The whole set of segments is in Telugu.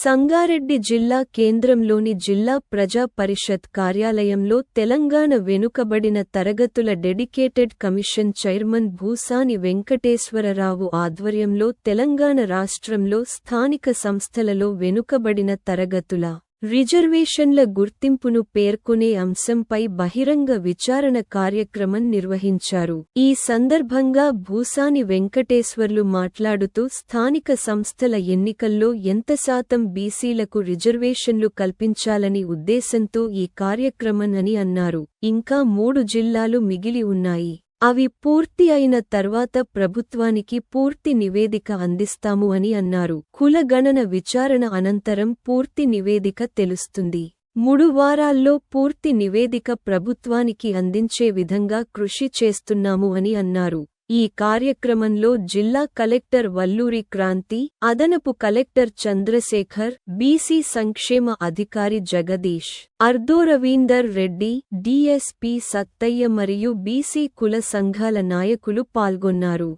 సంగారెడ్డి జిల్లా కేంద్రంలోని జిల్లా ప్రజా పరిషత్ కార్యాలయంలో తెలంగాణ వెనుకబడిన తరగతుల dedicated commission chairman Bhusani Venkateswara Rao ఆధ్వర్యంలో తెలంగాణ రాష్ట్రంలో స్థానిక సంస్థలలో వెనుకబడిన తరగతుల రిజర్వేషన్ల గుర్తింపును పేర్కొనే అంశంపై బహిరంగ విచారణ కార్యక్రమం నిర్వహించారు. ఈ సందర్భంగా భూసాని వెంకటేశ్వర్లు మాట్లాడుతూ స్థానిక సంస్థల ఎన్నికల్లో ఎంత శాతం బీసీలకు రిజర్వేషన్లు కల్పించాలని ఉద్దేశంతో ఈ కార్యక్రమం అని అన్నారు. ఇంకా మూడు జిల్లాలు మిగిలి ఉన్నాయి. అవి పూర్తి అయిన తర్వాత ప్రభుత్వానికి పూర్తి నివేదిక అందిస్తాము అని అన్నారు. కులగణన విచారణ అనంతరం పూర్తి నివేదిక తెలుస్తుంది. మూడు వారాల్లో పూర్తి నివేదిక ప్రభుత్వానికి అందించే విధంగా కృషి చేస్తున్నాము అని అన్నారు. ఈ కార్యక్రమంలో జిల్లా కలెక్టర్ వల్లూరి క్రాంతి అదనపు కలెక్టర్ చంద్రశేఖర్ బీసీ సంక్షేమ అధికారి జగదీష్ అర్దో రవీందర్ రెడ్డి డిఎస్పీ సత్తయ్య మరియు బీసీ కుల సంఘాల నాయకులు పాల్గొన్నారు.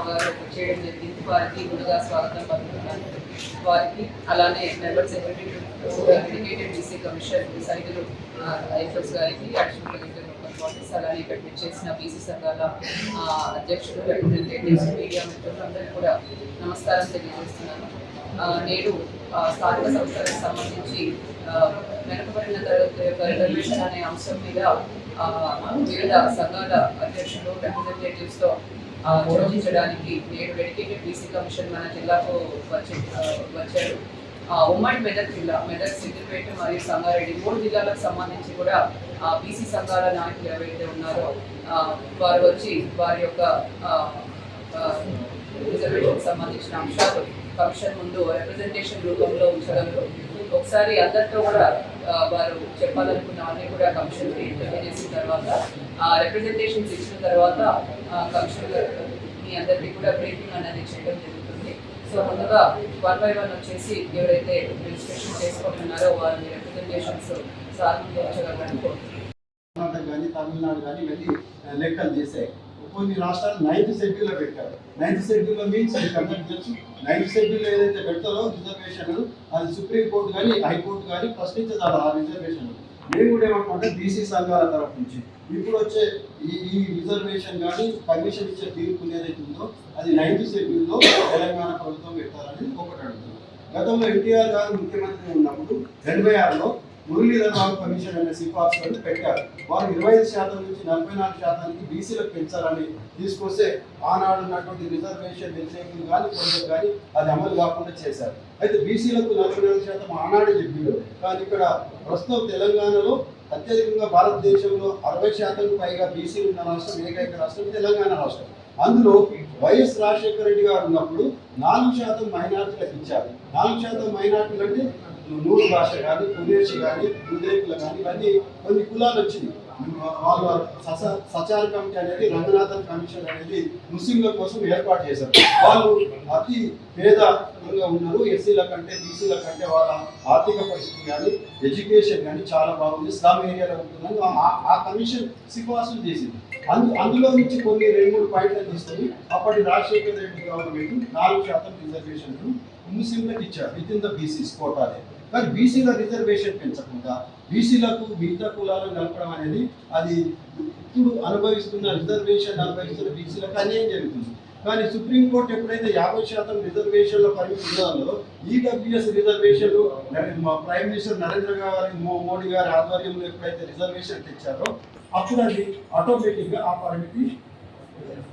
రావు గారు చేయడం జరిగింది. వారికి ముందుగా స్వాగతం పలుకుతున్నాను. వారికి అలానే member secretary dedicated BC commission Saidulu ఐఫర్స్ గారికి అడిషనల్ కలెక్టర్ ఆఫీస్ అలానే ఇక్కడ చేసిన బీసీ సంఘాల అధ్యక్షులు రిప్రజెంటేటివ్స్ మీడియా మిత్రులందరికీ కూడా నమస్కారం తెలియజేస్తున్నాను. నేడు స్థానిక సంస్థలకు సంబంధించి ఆ, వెనుకబడిన తరగతి యొక్క రిజర్వేషన్ అనే అంశం మీద వివిధ సంఘాల అధ్యక్షులు రిప్రజెంటేటివ్స్తో తో నేడు డెడికేటెడ్ బీసీ కమిషన్ మన జిల్లాకు వచ్చి వచ్చారు. ఆ, ఉమ్మడి మెదక్ జిల్లా మెదక్ సిద్దిపేట మరియు సంగారెడ్డి మూడు జిల్లాలకు సంబంధించి కూడా బీసీ సంఘాల నాయకులు ఎవరైతే ఉన్నారో వారు వచ్చి వారి యొక్క రిజర్వేషన్ సంబంధించిన అంశాలు కమిషన్ ముందు రిప్రజెంటేషన్ రూపంలో ఉంచడంలో ఒకసారి అందరితో కూడా వారు చెప్పాలనుకున్నవన్నీ కూడా కమిషన్ తెలియజేసిన తర్వాత రిప్రజెంటేషన్స్ ఇచ్చిన తర్వాత కమిషన్ మీ అందరికీ కూడా బ్రీఫింగ్ అనేది చేయడం జరుగుతుంది. సో ముందుగా వన్ బై వన్ వచ్చేసి ఎవరైతే రిజిస్ట్రేషన్ చేసుకుంటున్నారో వారి రిప్రజెంటేషన్స్ సార్ ఉంచగలరని కోరుతున్నాను కర్ణాటక కానీ తమిళనాడు కానీ వెళ్ళి లెక్కలు చేశాయి కొన్ని రాష్ట్రాలు నైన్త్ షెడ్యూల్లో పెట్టారు. నైన్త్ షెడ్యూల్లో మీన్స్ అది తెలుసు. నైన్త్ షెడ్యూల్లో ఏదైతే పెడతారో రిజర్వేషన్ అది సుప్రీం కోర్టు కానీ హైకోర్టు కానీ ప్రశ్నించదు ఆ రిజర్వేషన్ మేము కూడా ఏమంటున్నామంటే బీసీ సంఘాల తరఫు నుంచి. ఇప్పుడు వచ్చే ఈ ఈ రిజర్వేషన్ కానీ పర్మిషన్ ఇచ్చే తీర్పు ఏదైతే ఉందో అది నైన్త్ షెడ్యూల్లో తెలంగాణ ప్రభుత్వం పెట్టాలని ఒకటి అడుగుతుంది. గతంలో ఎన్టీఆర్ గారు ముఖ్యమంత్రి ఉన్నప్పుడు ఎనభై ఆరులో మురళీధరరావు కమిషన్ అనే సిఫార్సులను పెట్టారు. వారు ఇరవై ఐదు శాతం నుంచి నలభై నాలుగు శాతానికి బీసీలకు పెంచాలని తీసుకొస్తే ఆనాడు ఉన్నటువంటి రిజర్వేషన్ వ్యతిరేకులు కానీ కొందరు కానీ అది అమలు కాకుండా చేశారు. అయితే బీసీలకు నలభై నాలుగు శాతం ఆనాడు చెప్పిండు. కానీ ఇక్కడ ప్రస్తుతం తెలంగాణలో అత్యధికంగా భారతదేశంలో అరవై శాతం పైగా బీసీలు ఉన్న రాష్ట్రం ఏకైక రాష్ట్రం తెలంగాణ రాష్ట్రం. అందులో వైఎస్ రాజశేఖర రెడ్డి గారు ఉన్నప్పుడు నాలుగు శాతం మైనార్టీలకు ఇచ్చారు. నాలుగు శాతం మైనార్టీలు అంటే నూరు భాష కానీ కులేషి కానీ ఉదయకులు కానీ ఇవన్నీ కొన్ని కులాలు వచ్చినాయి. వాళ్ళు సస సచార కమిటీ అనేది రంగనాథన్ కమిషన్ అనేది ముస్లింల కోసం ఏర్పాటు చేశారు. వాళ్ళు అతి పేదగా ఉన్నారు. ఎస్సీల కంటే బీసీల కంటే వాళ్ళ ఆర్థిక పరిస్థితి కానీ ఎడ్యుకేషన్ కానీ చాలా బాగుంది. స్లామ్ ఏరియాలో ఉంటుందని ఆ- ఆ కమిషన్ సిఫార్సులు చేసింది. అందు అందులో నుంచి కొన్ని రెండు మూడు పాయింట్లు తీసుకొని అప్పటి రాజశేఖర రెడ్డి గవర్నమెంట్ నాలుగు శాతం రిజర్వేషన్లు ముస్లింలకు ఇచ్చారు. విత్ ఇన్ ద బీసీస్ కోటాలే కానీ బీసీల రిజర్వేషన్ పెంచకుండా బీసీలకు మిగతా కులాలు కలపడం అనేది అది ఇప్పుడు అనుభవిస్తున్న రిజర్వేషన్ అనుభవిస్తున్న బీసీలకు అన్యాయం జరుగుతుంది. కానీ సుప్రీంకోర్టు ఎప్పుడైతే యాభై శాతం రిజర్వేషన్ల పరిమితి ఉన్నదో ఈడబ్ల్యూఎస్ రిజర్వేషన్లు మా ప్రైమ్ మినిస్టర్ నరేంద్ర గారి మోడీ గారి ఆధ్వర్యంలో ఎప్పుడైతే రిజర్వేషన్ తెచ్చారో అప్పుడు అది ఆటోమేటిక్గా ఆ పరిమితి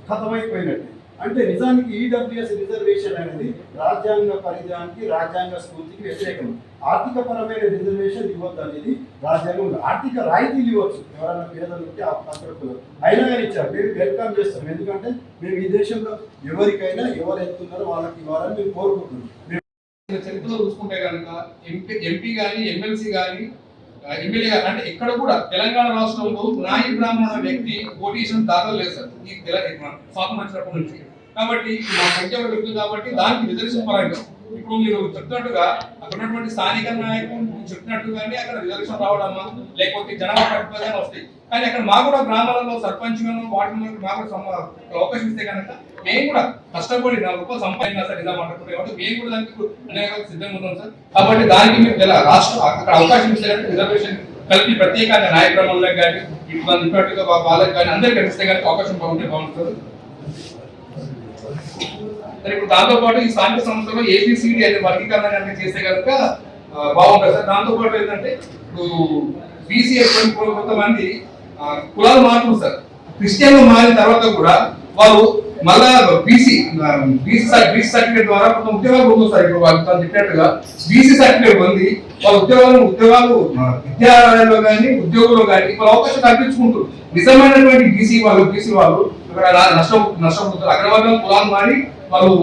ఖతమైపోయినట్టు అంటే నిజానికి ఈడబ్ల్యూఎస్ రిజర్వేషన్ అనేది రాజ్యాంగ పరిధానికి రాజ్యాంగ స్ఫూర్తికి వ్యతిరేకం. ఆర్థిక పరమైన రిజర్వేషన్ ఇవ్వద్దు అనేది రాజ్యాంగం ఆర్థిక రాయితీలు ఇవ్వచ్చు. ఎవరైనా పేదలు ఉంటే ఆ అక్కడ అయినా కానీ ఇచ్చారు. మేము వెల్కమ్ చేస్తాం ఎందుకంటే మేము ఈ దేశంలో ఎవరికైనా ఎవరు ఎత్తున్నారో వాళ్ళకి ఇవ్వాలని మేము కోరుకుంటున్నాం. మేము చరిత్రలో చూసుకుంటే కనుక ఎంపీ ఎంపీ కానీ ఎమ్మెల్సీ కానీ ఎమ్మెల్యే అంటే ఇక్కడ కూడా తెలంగాణ రాష్ట్రంలో నాయి బ్రాహ్మణ వ్యక్తి పోటీ దాఖలు లేదు సార్. ఈ తెలంగాణ స్వాతంత్రం వచ్చినప్పటి నుంచి. కాబట్టి మా సంఖ్య పెరుగుతుంది కాబట్టి దానికి రిజర్వేషన్ పరంగా ఇప్పుడు మీరు చెప్తున్నట్టుగా అక్కడ ఉన్నటువంటి స్థానిక నాయకులు చెప్పినట్టుగానే అక్కడ రిజర్వేషన్ రావడమా? లేకపోతే జనాభా ప్రతిపాదన వస్తాయి కానీ అక్కడ మా కూడా గ్రామాలలో సర్పంచ్ గాను మా కూడా అవకాశం ఇస్తే కనుక మేము కూడా కష్టపడి నాలుగు రూపాయలు సంపాదించిన సార్ నిజాం అనుకుంటే కాబట్టి మేము కూడా దానికి అనేక సిద్ధంగా ఉన్నాం సార్. కాబట్టి దానికి మీరు ఇలా రాష్ట్ర అక్కడ అవకాశం ఇస్తే కనుక రిజర్వేషన్ కలిపి ప్రత్యేకంగా నాయకులకు కానీ ఇటువంటి ఇప్పటిగా వాళ్ళకి కానీ అందరికీ కనిపిస్తే కనుక అవకాశం బాగుంటే బాగుంటుంది సరే. ఇప్పుడు దాంతో పాటు ఈ స్థానిక సంస్థలో ఏబిసిడి అనే వర్గీకరణ కనుక చేస్తే కనుక బాగుంటుంది సార్. దాంతో పాటు ఏంటంటే ఇప్పుడు బీసీ కొంతమంది కులాలు మారుతుంది సార్. క్రిస్టియన్లు మారిన తర్వాత కూడా వాళ్ళు మళ్ళా బీసీ బీసీ బీసీ సర్టిఫికేట్ ద్వారా కొంత ఉద్యోగాలు పొందుతారు సార్. ఇప్పుడు వాళ్ళు తను చెప్పినట్టుగా బీసీ సర్టిఫికేట్ పొంది వాళ్ళ ఉద్యోగాలు ఉద్యోగాలు ఆ, విద్యాలయాల్లో కానీ ఉద్యోగంలో కానీ వాళ్ళ అవకాశం కల్పించుకుంటారు నిజమైనటువంటి బీసీ వాళ్ళు బీసీ వాళ్ళు ఇక్కడ నష్టం నష్టపోతారు అగ్రవర్గం కులాలు మారి వాళ్ళు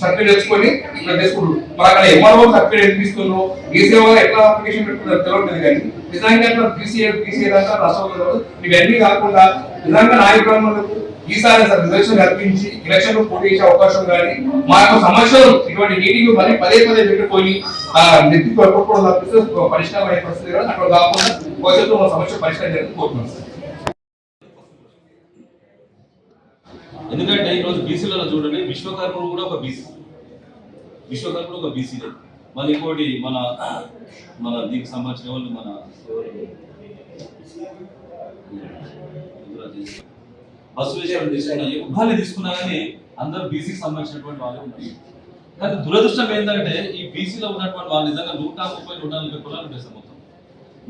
సర్టిఫికేట్ తెచ్చుకొని ఇక్కడ తీసుకుంటారు మరి అక్కడ ఎంఆర్ఓ సర్టిఫికేట్ ఎందుకు ఇస్తున్నారు బీసీ వాళ్ళు ఎట్లా అప్లికేషన్ పెట్టుకున్నారు తెలియదు కానీ నిజంగా అట్లా బీసీఏ బీసీఏ దాకా నష్టపోతారు ఇవన్నీ కాకుండా నిజంగా నాయకులకు ఈసారి రిజర్వేషన్ కల్పించి ఎలక్షన్ పోటీ చేసే అవకాశం కానీ మా యొక్క సమస్యలు ఇటువంటి మీటింగ్ మళ్ళీ పదే పదే పెట్టుకొని ఆ నెత్తి కొట్టుకోవడం తప్పిస్తే పరిష్కారం అయ్యే పరిస్థితి కూడా అక్కడ కాకుండా భవిష్యత్తులో మా సమస్య పరిష్కారం జరుగుతుంది కోరుతున్నాం ఎందుకంటే ఈరోజు బీసీలలో చూడండి విశ్వకర్ముడు కూడా ఒక బీసీ. విశ్వకర్ముడు ఒక బీసీలే. మళ్ళీ ఇంకోటి మన మన దీనికి సంబంధించిన వాళ్ళు మన బసవేశ్వరం తీసుకున్నా ఎవరిని తీసుకున్నా కానీ అందరూ బీసీకి సంబంధించినటువంటి వాళ్ళే ఉన్నారు. కానీ దురదృష్టం ఏంటంటే ఈ బీసీలో ఉన్నటువంటి వాళ్ళు నిజంగా నూట ముప్పై నూట నలభై కులాలు ఉంటాయి మొత్తం.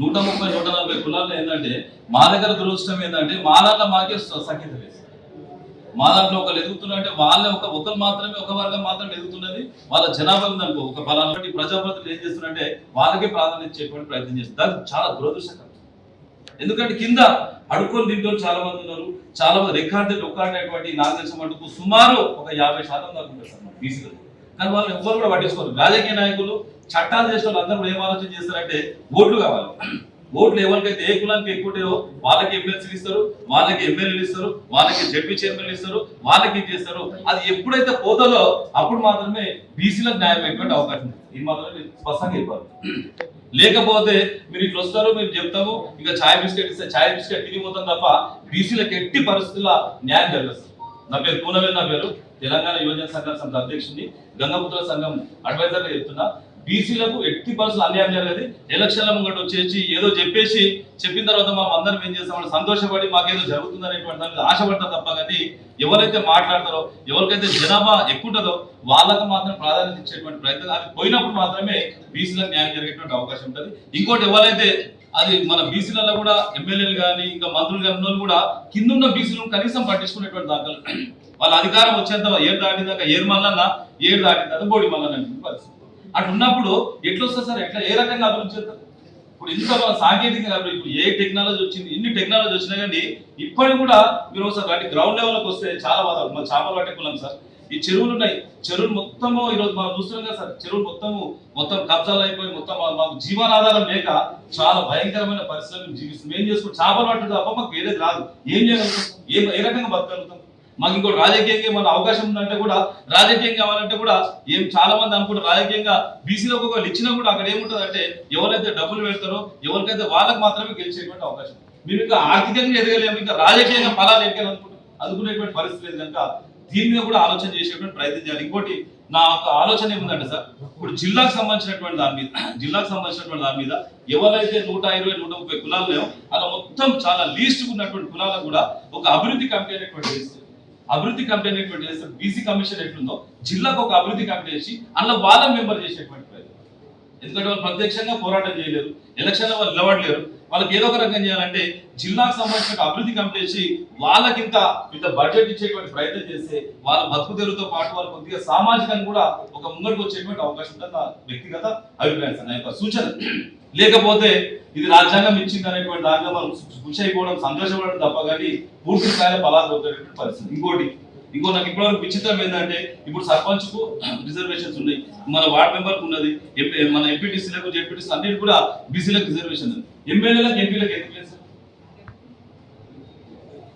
నూట ముప్పై నూట నలభై కులాలు ఏంటంటే మా దగ్గర దురదృష్టం ఏంటంటే మా దాంట్లో మాకే సఖ్యత సంఖ్యత లేదు. మా దాంట్లో ఒకరు ఎదుగుతున్నారు అంటే వాళ్ళ ఒక ఒకరు మాత్రమే ఒక వర్గం మాత్రమే ఎదుగుతున్నది. వాళ్ళ జనాభా ఉందనుకో ఒక ఫలానా ప్రజాప్రతినిధులు ఏం చేస్తున్నారంటే వాళ్ళకే ప్రాధాన్యత చెప్పడానికి ప్రయత్నం చేస్తారు అది చాలా దురదృష్టకరం. ఎందుకంటే కింద అడుక్కొని దీంట్లో చాలా మంది ఉన్నారు. చాలా మంది రెక్కాడితే డొక్కాడినటువంటి నాగదేశం మటుకు సుమారు ఒక యాభై శాతం దాకా ఉంటారు సార్ బీసీలో కానీ వాళ్ళు ఎవ్వరు కూడా పట్టించుకోరు. రాజకీయ నాయకులు చట్టాలు చేసిన వాళ్ళు అందరూ ఏం ఆలోచన చేస్తారంటే ఓట్లు కావాలి. ఓట్లు ఎవరికైతే ఏ కులానికి ఎక్కువ ఉంటాయో వాళ్ళకి ఎమ్మెల్సీలు ఇస్తారు వాళ్ళకి ఎమ్మెల్యేలు ఇస్తారు వాళ్ళకి జడ్పీ చైర్మన్లు ఇస్తారు వాళ్ళకి ఇది చేస్తారు. అది ఎప్పుడైతే పోతుందో అప్పుడు మాత్రమే బీసీలకు న్యాయం అయిపోయే అవకాశం ఉంది. ఇది మాత్రమే స్పష్టంగా చెప్పాలి. లేకపోతే మీరు ఇట్లా వస్తారు మీరు చెప్తాము ఇంకా ఛాయ్ బిస్కెట్ ఇస్తే ఛాయ్ బిస్కెట్ తినిపోతాం తప్ప బీసీలకు ఎట్టి పరిస్థితుల్లో న్యాయం జరుగుతుంది నా పేరు పూనవేల్ నా పేరు తెలంగాణ యువజన సంఘం సంఘ అధ్యక్షుడిని గంగపుత్ర సంఘం అడ్వైజర్గా చెప్తున్నా. బీసీలకు ఎట్టి పరిస్థితులు అన్యాయం జరగదు ఎలక్షన్ల ముంగట వచ్చేసి ఏదో చెప్పేసి చెప్పిన తర్వాత మా అందరం ఏం చేస్తామని సంతోషపడి మాకేదో జరుగుతుంది అనేటువంటి దాని ఆశపడతారు తప్ప కానీ ఎవరైతే మాట్లాడతారో ఎవరికైతే జనాభా ఎక్కువ ఉంటుందో వాళ్ళకు మాత్రం ప్రాధాన్యత ఇచ్చేటువంటి ప్రయత్నం అది పోయినప్పుడు మాత్రమే బీసీలకు న్యాయం జరిగేటువంటి అవకాశం ఉంటుంది. ఇంకోటి ఎవరైతే అది మన బీసీలలో కూడా ఎమ్మెల్యేలు కానీ ఇంకా మంత్రులు కానీ ఉన్నోళ్ళు కూడా కింద ఉన్న బీసీలను కనీసం పట్టించుకునేటువంటి దాఖలు. వాళ్ళ అధికారం వచ్చేంత ఏడు దాటిందాక ఏడు మల్లన్నా ఏడు దాటిందా బోడి మల్లన్న పరిస్థితి. అటు ఉన్నప్పుడు ఎట్లా వస్తుంది సార్? ఎట్లా? ఏ రకంగా అభివృద్ధి చేస్తారు ఇప్పుడు ఇంత మన సాంకేతికంగా ఇప్పుడు ఏ టెక్నాలజీ వచ్చింది? ఎన్ని టెక్నాలజీ వచ్చినా కానీ ఇప్పటికి కూడా మీరు ఒకసారి వాటి గ్రౌండ్ లెవెల్కి వస్తే చాలా బాధ మన చేపలు పట్టే సార్. ఈ చెరువులు ఉన్నాయి. చెరువులు మొత్తము ఈరోజు మనం చూస్తున్నాం కదా సార్. చెరువులు మొత్తము మొత్తం కబ్జాలు అయిపోయి మొత్తం మాకు జీవనాధారం లేక చాలా భయంకరమైన పరిస్థితులు మేము జీవిస్తున్నాం. ఏం చేసుకుంటాం? చేపలు పట్టుడు తప్ప మాకు వేరేది రాదు. ఏం చేయగలుగుతాం? ఏ ఏ రకంగా బతకగలుగుతాం? మాకు ఇంకోటి రాజకీయంగా ఏమైనా అవకాశం ఉందంటే కూడా రాజకీయం కావాలంటే కూడా ఏం చాలా మంది అనుకుంటారు. రాజకీయంగా బీసీలకు ఒకవేళ ఇచ్చినా కూడా అక్కడ ఏముంటుంది అంటే ఎవరైతే డబ్బులు పెడతారో ఎవరికైతే వాళ్ళకి మాత్రమే గెలిచేటువంటి అవకాశం. మేము ఇంకా ఆర్థికంగా ఎదగలేము ఇంకా రాజకీయంగా ఫలాలు ఎక్కాలనుకుంటే అనుకునేటువంటి పరిస్థితి లేదు కనుక దీని మీద కూడా ఆలోచన చేసేటువంటి ప్రయత్నం చేయాలి. ఇంకోటి నా యొక్క ఆలోచన ఏముందంటే సార్ ఇప్పుడు జిల్లాకు సంబంధించినటువంటి దాని మీద జిల్లాకు సంబంధించినటువంటి దాని మీద ఎవరైతే నూట ఇరవై నూట ముప్పై కులాలు లేవో అలా మొత్తం చాలా లీస్ట్ ఉన్నటువంటి కులాలకు కూడా ఒక అభివృద్ధి కమిటీ అనేటువంటి అభివృద్ధి కమిటీ అనేటువంటి చేస్తే బీసీ కమిషన్ ఎట్లుందో జిల్లాకు ఒక అభివృద్ధి కమిటీ చేసి అందులో వాళ్ళ మెంబర్ చేసేటువంటి ఎందుకంటే వాళ్ళు ప్రత్యక్షంగా పోరాటం చేయలేరు ఎలక్షన్లో వాళ్ళు నిలబడలేరు. వాళ్ళకి ఏదో ఒక రకంగా చేయాలంటే జిల్లాకు సంబంధించిన అభివృద్ధి కమిటీ చేసి వాళ్ళకింత ఇంత బడ్జెట్ ఇచ్చేటువంటి ప్రయత్నం చేస్తే వాళ్ళ బతుకు తెరువుతో పాటు వాళ్ళు కొద్దిగా సామాజికంగా కూడా ఒక ముంగడికి వచ్చేటువంటి అవకాశం ఉంటుంది నా వ్యక్తిగత అభిప్రాయం సార్ నా యొక్క సూచన. లేకపోతే ఇది రాజ్యాంగం ఇచ్చింది అనేటువంటి దాంట్లో మనం కృషి అయిపోవడం సంతోషపడడం తప్ప కానీ పూర్తి స్థాయిలో ఫలాలు పరిస్థితి. ఇంకోటి ఇంకో నాకు ఇప్పటివరకు విచిత్రం ఏంటంటే ఇప్పుడు సర్పంచ్కు రిజర్వేషన్స్ ఉన్నాయి. మన వార్డ్ మెంబర్కు ఉన్నది మన ఎంపీటీసీలకు జెడ్పీటీసీ అన్నిటి కూడా బీసీలకు రిజర్వేషన్ ఉంది. ఎమ్మెల్యేలకు ఎంపీలకు ఎందుకు లేదు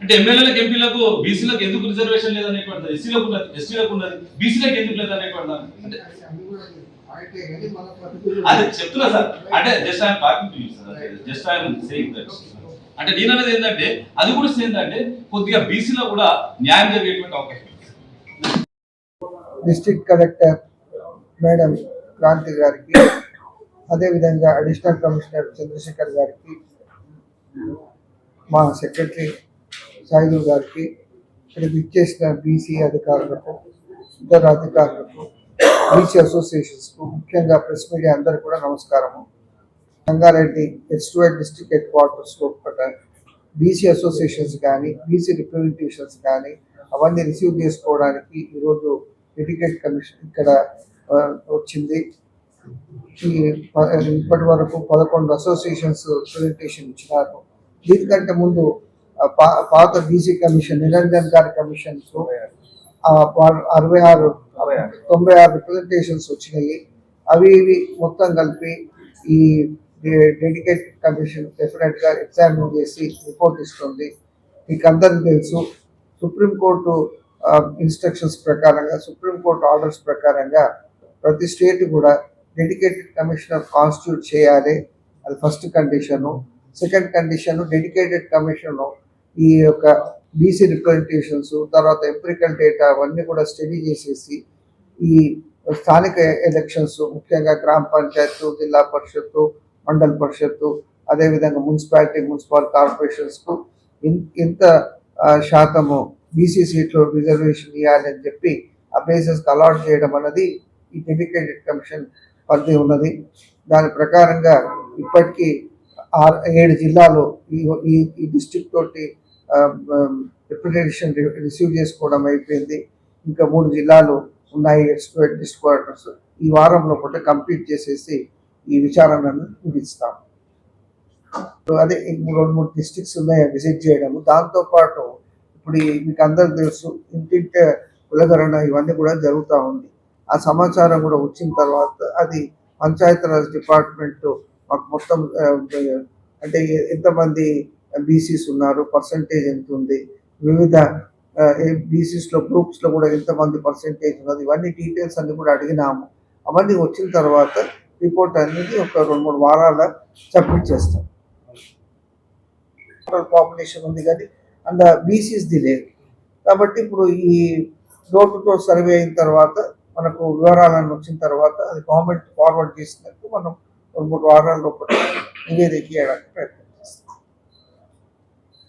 అంటే ఎమ్మెల్యేలకు ఎంపీలకు బీసీలకు ఎందుకు రిజర్వేషన్ లేదనేటువంటి ఎస్సీలకు ఉన్నది ఎస్టీలకు ఉన్నది. బీసీలకు ఎందుకు లేదనేటువంటి అంటే అదే చెప్తున్నా సార్. అంటే just I'm talking to you sir just I'm saying that అంటే నేను అనేది ఏంటంటే అది కూడా ఏంటంటే కొద్దిగా బీసీలో కూడా న్యాయం జరిగేటువంటి అవకాశం ఉంది. డిస్ట్రిక్ట్ కలెక్టర్ మేడం క్రాంతి గారికి అదేవిధంగా అడిషనల్ కమిషనర్ చంద్రశేఖర్ గారికి మా సెక్రటరీ సాయిలు గారికి ఇక్కడికి ఇచ్చేసిన బీసీ అధికారులకు ఇతర అధికారులకు బీసీ అసోసియేషన్స్కు ముఖ్యంగా ప్రెస్ మీడియా అందరికీ కూడా నమస్కారము. Rangareddy statewide district headquarters BC associations కానీ బీసీ రిప్రజెంటేషన్స్ కానీ అవన్నీ రిసీవ్ చేసుకోవడానికి ఈరోజు ఎడ్యుకేట్ కమిషన్ ఇక్కడ వచ్చింది. ఈ ఇప్పటి వరకు పదకొండు అసోసియేషన్స్ ప్రజెంటేషన్ ఇచ్చినారు. దీనికంటే ముందు పా- పాత బీసీ కమిషన్ నిరంజన్ గారి కమిషన్స్ అరవై ఆరు తొంభై ఆరు. రిప్రజెంటేషన్స్ వచ్చినాయి. అవి ఇవి మొత్తం కలిపి ఈ డెడికేట్ కమిషన్ డెఫినెట్గా ఎగ్జామిన్ చేసి రిపోర్ట్ ఇస్తుంది. మీకు అందరికీ తెలుసు సుప్రీంకోర్టు ఇన్స్ట్రక్షన్స్ ప్రకారంగా సుప్రీంకోర్టు ఆర్డర్స్ ప్రకారంగా ప్రతి స్టేట్ కూడా డెడికేటెడ్ కమిషనర్ కాన్స్టిట్యూట్ చేయాలి. అది first condition second condition dedicated commission ఈ యొక్క బీసీ రిప్రజెంటేషన్స్ తర్వాత ఎంపిరికల్ డేటా అవన్నీ కూడా స్టడీ చేసేసి ఈ స్థానిక ఎలక్షన్స్ ముఖ్యంగా గ్రామ పంచాయత్ జిల్లా పరిషత్తు మండల పరిషత్తు అదేవిధంగా మున్సిపాలిటీ మున్సిపల్ కార్పొరేషన్స్కు ఇన్ ఇంత శాతము బీసీ సీట్లు రిజర్వేషన్ ఇవ్వాలని చెప్పి ఆ బేసెస్కి అలాట్ చేయడం అన్నది ఈ డెడికేటెడ్ కమిషన్ పరిధి ఉన్నది. దాని ప్రకారంగా ఇప్పటికీ ఆరు ఏడు జిల్లాలు ఈ ఈ ఈ తోటి రిప్రజెంటేషన్ రిసీవ్ చేసుకోవడం అయిపోయింది. ఇంకా మూడు జిల్లాలు ఉన్నాయి ఎక్స్క్వేట్ డిస్ట్రిక్ట్ క్వార్టర్స్ ఈ వారంలో పూట కంప్లీట్ చేసేసి ఈ విచారణను ముగిస్తాం. అదే రెండు మూడు డిస్ట్రిక్ట్స్ ఉన్నాయి విజిట్ చేయడము. దాంతోపాటు ఇప్పుడు మీకు అందరికి తెలుసు ఇంటింటి కులగరణ ఇవన్నీ కూడా జరుగుతూ ఉంది. ఆ సమాచారం కూడా వచ్చిన తర్వాత అది పంచాయతీరాజ్ డిపార్ట్మెంట్ మాకు మొత్తం అంటే ఎంతమంది బీసీస్ ఉన్నారు పర్సంటేజ్ ఎంత ఉంది వివిధ బీసీస్లో గ్రూప్స్లో కూడా ఎంతమంది పర్సంటేజ్ ఉన్నది ఇవన్నీ డీటెయిల్స్ అన్ని కూడా అడిగినాము. అవన్నీ వచ్చిన తర్వాత రిపోర్ట్ అనేది ఒక రెండు మూడు వారాల సబ్మిట్ చేస్తాం. పాపులేషన్ ఉంది కానీ అండ్ బీసీస్ది లేదు. కాబట్టి ఇప్పుడు ఈ డోర్ టు డోర్ సర్వే అయిన తర్వాత మనకు వివరాలను వచ్చిన తర్వాత అది గవర్నమెంట్ ఫార్వర్డ్ చేసినట్టు మనం రెండు మూడు వారాల లోపల నివేదిక ఇవ్వడానికి ప్రయత్నం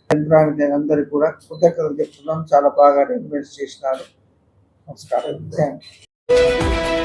యంత్రానికి నేను అందరికీ కూడా కృతజ్ఞతలు చెప్తున్నాం చాలా బాగా ఇన్వెస్ట్ చేసినారు. నమస్కారం. Thank you